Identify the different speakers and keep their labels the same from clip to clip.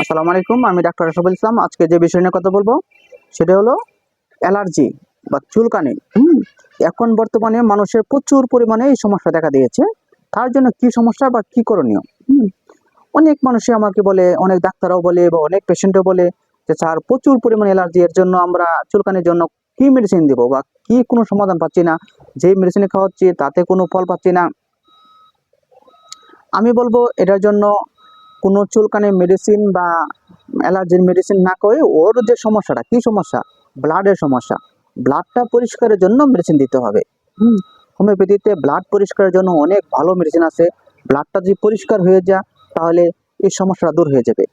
Speaker 1: আসসালামু আলাইকুম, আমি ডাক্তার আশরাফুল ইসলাম। আজকে যে বিষয় নিয়ে কথা বলব, সেটা হলো অ্যালার্জি বা চুলকানি। এখন বর্তমানে মানুষের প্রচুর পরিমাণে এই সমস্যা দেখা দিয়েছে। তার জন্য কি সমস্যা বা কি করণীয়? অনেক মানুষই আমাকে বলে, অনেক ডাক্তাররাও বলে বা অনেক পেশেন্টও বলে যে, স্যার, প্রচুর পরিমাণে অ্যালার্জি, এর জন্য আমরা চুলকানির জন্য কি মেডিসিন দেবো বা কি কোনো সমাধান পাচ্ছি না? যে মেডিসিন খাওয়াচ্ছি, তাতে কোনো ফল পাচ্ছি না। আমি বলব, এটার জন্য কোনো চুলকানির মেডিসিন বা অ্যালার্জির মেডিসিন না করে ওর যে সমস্যাটা কি সমস্যা? ব্লাডের সমস্যা। ব্লাডটা পরিষ্কারের জন্য মেডিসিন দিতে হবে। হুম। হোমিওপ্যাথিতে ব্লাড পরিষ্কারের জন্য অনেক ভালো মেডিসিন আছে। ব্লাডটা যদি পরিষ্কার হয়ে যায় তাহলে এই সমস্যাটা দূর হয়ে যাবে।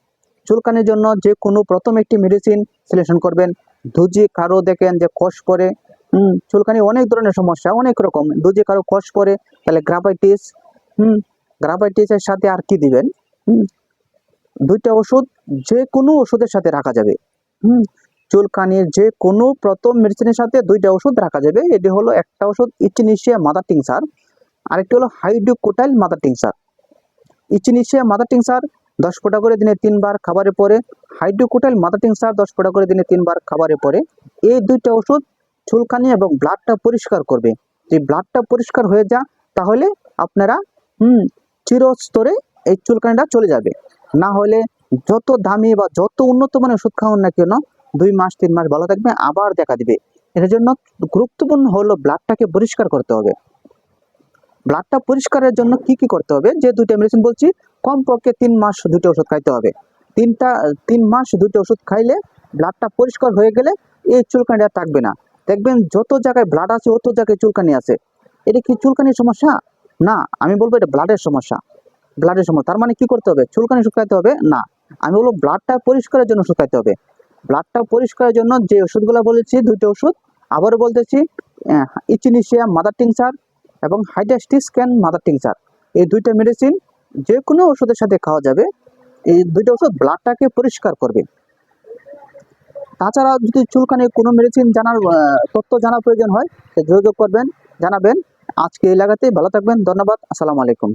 Speaker 1: চুলকানির জন্য যে কোনো প্রথম একটি মেডিসিন সিলেকশন করবেন। ধুজি কারও দেখেন যে কষ পরে হুম চুলকানি অনেক ধরনের সমস্যা অনেক রকম। দুজি কারও কষ পরে তাহলে গ্রাফাইটিস হুম গ্রাফাইটিসের সাথে আর কি দিবেন? হুম দুইটা ওষুধ যে কোনো ওষুধের সাথে রাখা যাবে। হুম? চুলকানির যে কোনো প্রথম মেডিসিনের সাথে দুইটা ওষুধ রাখা যাবে। এটি হলো একটা ওষুধ ইচিনিশিয়া মাদার টিংসার আরেকটি হলো hydrocotyle mother tincture echinacea mother tincture দশ ফোঁটা করে দিনে তিনবার খাবারের পরে, হাইড্রোকোটাইল মাদার টিংসার দশ ফোঁটা করে দিনে তিনবার খাবারের পরে, এই দুইটা ওষুধ চুলকানি এবং ব্লাডটা পরিষ্কার করবে। যদি ব্লাডটা পরিষ্কার হয়ে যা তাহলে আপনারা, হুম, চিরস্তরে এই চুলকানিটা চলে যাবে। না হলে যত দামি বা যত উন্নত মানের ওষুধ খাওয়ান না কেন দুই মাস, তিন মাস ভালো থাকবে, আবার দেখা দিবে। এর জন্য গুরুত্বপূর্ণ হলো ব্লাডটাকে পরিষ্কার করতে হবে। ব্লাডটা পরিষ্কারের জন্য কি কি করতে হবে? যে দুইটা মেডিসিন বলছি, কমপক্ষে তিন মাস দুটো ওষুধ খাইতে হবে। তিনটা, তিন মাস দুটো ওষুধ খাইলে ব্লাডটা পরিষ্কার হয়ে গেলে এই চুলকানি আর থাকবে না। দেখবেন যত জায়গায় ব্লাড আছে, অত জায়গায় চুলকানি আছে। এটা কি চুলকানির সমস্যা? না, আমি বলব এটা ব্লাডের সমস্যা। ব্লাডের সমস্যা তার মানে কি করতে হবে? চুলকানি শুকাইতে হবে? না। আমি বলব ব্লাডটা পরিষ্কারের জন্য শুকাইতে হবে। ব্লাডটা পরিষ্কারের জন্য যে ওষুধগুলো বলেছি, দুইটা ওষুধ। আবারও বলতেছি ইচিনিশিয়া মাদার টিংচার এবং হাইডাস্টিস ক্যান মাদার টিংচার এই দুইটা মেডিসিন যে কোনো ওষুধের সাথে খাওয়া যাবে। এই দুইটা ওষুধ ব্লাডটাকে পরিষ্কার করবে। তাছাড়া যদি চুলকানি কোনো মেডিসিন জানার তথ্য জানার প্রয়োজন হয়, তো যোগাযোগ করবেন, জানাবেন। আজকে এই লাগাতেই ভালো থাকবেন। ধন্যবাদ। আসসালামু আলাইকুম।